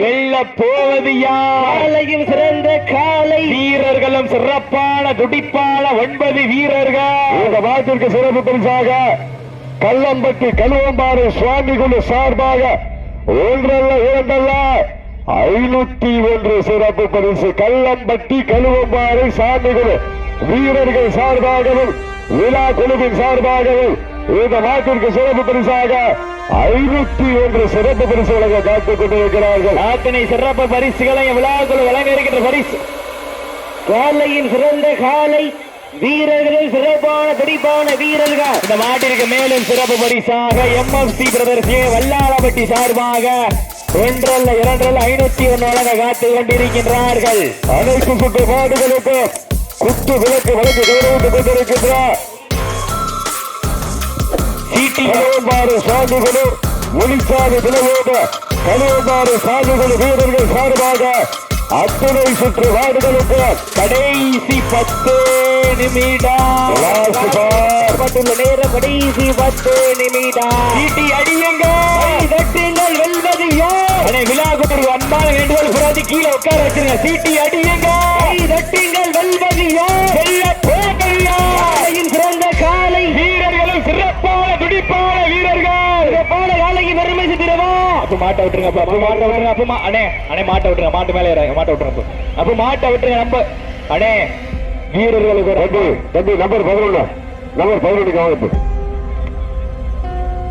வெல்ல போவது யார்? காலையும் சிறந்த காலை. வீரர்களும் சிறப்பான துடிப்பான ஒன்பது வீரர்கள். இந்த மாட்டிற்கு சிறப்பு பரிசாக கல்லம்பட்டி கழுவம்பாறு சுவாமி குழு சார்பாக ஒன்றல்ல இரண்டல்ல ஐநூத்தி ஒன்று சிறப்பு பரிசு. கல்லம்பட்டி கழுவம்பாறு சாமி குழு. வீரர்கள் சார்பாகவும் விழா குழுவின் சார்பாகவும் இந்த நாட்டிற்கு சிறப்பு பரிசாக ஐநூத்தி ஒன்று சிறப்பு பரிசு வழங்க காத்துக் கொண்டிருக்கிறார்கள். அத்தனை சிறப்பு பரிசுகளையும் விழாக்குள் வழங்க இருக்கின்ற பரிசு. காலையும் சிறந்த காலை வீரர்களும் சிறப்பான துடிப்பான வீரர்கள். இந்த மாட்டிற்கு மேலும் சிறப்பு பரிசாக எம்எஃப்சி பிரதர்ஸ் ஏ வல்லாளப்பட்டி சார்பாக ஒன்றல்ல இரண்டல்ல ஐநூத்தி ஒன்று வழங்க காத்துக் கொண்டிருக்கின்றார்கள். அனைத்து சுற்று மாடுகளுக்கு குத்து விளக்கு வழங்கி கௌரவித்துக் கொண்டிருக்கின்றார். சீட்டி கழுவம்பாறு சாமிகளு ஒளிச்சாமி விலவோட கழுவம்பாறு சாமிகள் வீரர்கள் சார்பாக அத்துணை சுற்று வார்டுகளுக்கு கடைசி பத்து நிமிடம். நேரம் கடைசி பத்து நிமிடம். சீட்டி அடியுங்க. தட்டுங்கள் வெல்வது யார்? விழா குட்டிற்கு அன்பான வேண்டுகோள் புறாதி கீழே உட்கார வச்சிருங்க. சீட்டி அடியுங்க. கை அப்ப மாட்டை விட்டுருங்க அப்ப அப்ப மாட்டை விட்டுருங்க அப்ப அண்ணே அண்ணே மாட்டை விட்டுருங்க மாட்டு மேலே ஏறாங்க மாட்டை விட்டுருங்க அப்ப. அப்ப மாட்ட விட்டுருங்க நம்ம அண்ணே வீரர்களுக்கு தம்பி தம்பி நம்பர் பதினொன்று நம்பர் பதினொன்று கவனிப்பு